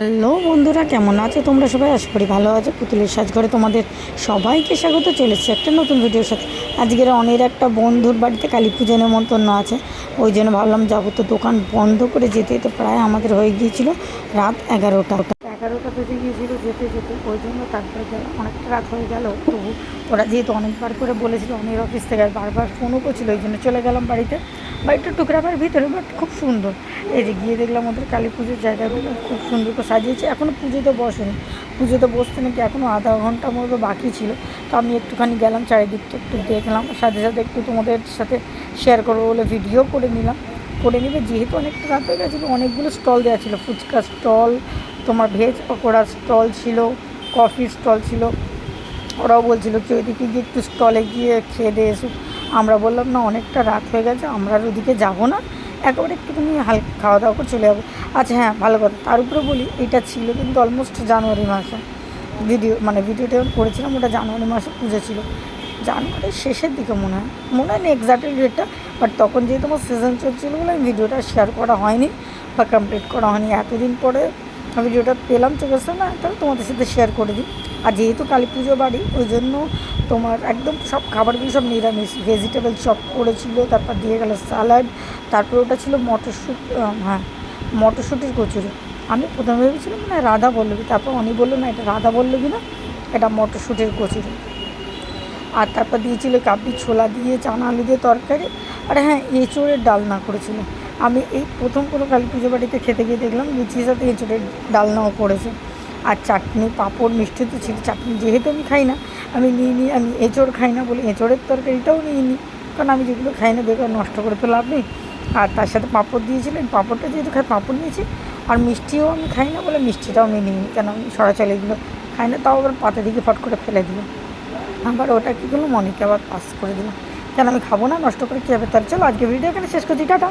Hello বন্ধুরা, কেমন আছো তোমরা সবাই? আশা করি ভালো আছো। পুতুলের সাজঘরে তোমাদের সবাইকে স্বাগত। চলেছে একটা নতুন ভিডিওর সাথে। আজকের অনেক একটা বন্ধুর বাড়িতে কালী পুজো নেমন্তন্ন আছে। ওই জন্য ভাবলাম যাব তো দোকান বন্ধ করে যেতে। তো প্রায় আমাদের হয়ে গিয়েছিল রাত এগারোটা। যেতে যেতে ওই জন্য তারপরে অনেকটা রাত হয়ে গেল। তবু ওরা যেহেতু অনেকবার করে বলেছিল অনেক অফিস থেকে আর বারবার ফোনও করছিল, ওই জন্য চলে গেলাম বাড়িতে। বাড়িটা টুকরাবার ভিতরে বাট খুব সুন্দর। এই যে গিয়ে দেখলাম ওদের কালী পুজোর জায়গাগুলো, খুব সুন্দর করে সাজিয়েছে। এখনও পুজোতে বসেনি। পুজোতে বসতে নাকি এখনও আধা ঘণ্টা মতো বাকি ছিল। তো আমি একটুখানি গেলাম, চারিদিকটা একটু দেখলাম। সাথে সাথে একটু তোমাদের সাথে শেয়ার করব বলে ভিডিও করে নিলাম। করে নিবে, যেহেতু অনেকটা রাত হয়ে গেছিল, অনেকগুলো স্টল দেওয়া ছিল। ফুচকা স্টল তোমার ভেজ পকোড়ার স্টল ছিল কফি স্টল ছিল। ওরাও বলছিল কি ওইদিকে গিয়ে একটু স্টলে গিয়ে খেয়ে দিয়ে এসো। আমরা বললাম, না, অনেকটা রাত হয়ে গেছে, আমরা আর ওদিকে যাব না। একেবারে একটুখানি হালকা খাওয়া দাওয়া করে চলে যাব। আচ্ছা হ্যাঁ ভালো কথা। তার উপরে বলি, এটা ছিল কিন্তু অলমোস্ট জানুয়ারি মাসে। ভিডিও মানে ভিডিওটা করেছিলাম, ওটা জানুয়ারি মাসে পুজো ছিল। জানুয়ারির শেষের দিকে মনে হয়। মনে হয় না এক্সাক্টলি ডেটটা বাট তখন যেহেতু আমার সিজন চলছিলো বলে ভিডিওটা শেয়ার করা হয়নি বা কমপ্লিট করা হয়নি, এতদিন পরে ভিডিওটা পেলাম চোখের না তাহলে তোমাদের সাথে শেয়ার করে দিই। আর যেহেতু কালী পুজো বাড়ি, ওই জন্য তোমার একদম সব খাবারগুলো সব নিরামিষ। ভেজিটেবল চপ করেছিল, তারপর দিয়ে গেল স্যালাড তারপর ওটা ছিল মটরশুট হ্যাঁ মটরশুটির কচুরি। আমি প্রথমে ভেবেছিলাম মানে রাধা বল্লবী তারপর উনি বলল, না, এটা রাধা বল্লবী না, এটা মটরশুটির কচুরি। আর তারপর দিয়েছিল কাবলি ছোলা দিয়ে, চানা আলু দিয়ে তরকারি। আর হ্যাঁ এঁচোড়ের ডালনা করেছিল। আমি এই প্রথম কোনো কালী পুজো বাড়িতে খেতে গিয়ে দেখলাম লুচির সাথে এঁচোড়ের ডালনাও করেছে আর চাটনি, পাঁপড়, মিষ্টি তো ছিল, চাটনি যেহেতু আমি খাই না, আমি নিয়ে নিই আমি এঁচোড় খাই না বলে এঁচোড়ের তরকারিটাও নিয়ে নিই। কারণ আমি যেগুলো খাই না, বেকার নষ্ট করে তো লাভ নেই। আর তার সাথে পাঁপড় দিয়েছিলেন, পাঁপড়টা যেহেতু খাই পাঁপড় নিয়েছি, আর মিষ্টিও আমি খাই না বলে মিষ্টিটাও আমি নিই কেন আমি সরাচালি এগুলো খাই না, তাও আবার পাতা দিকে ফট করে ফেলে দিলাম আবার ওটা কী করল, মনিকে আবার পাস করে দিলাম কেন আমি খাব না, নষ্ট করে কী হবে? তার চলো আজকে ভিডিও এখানে শেষ করছি, টাটা।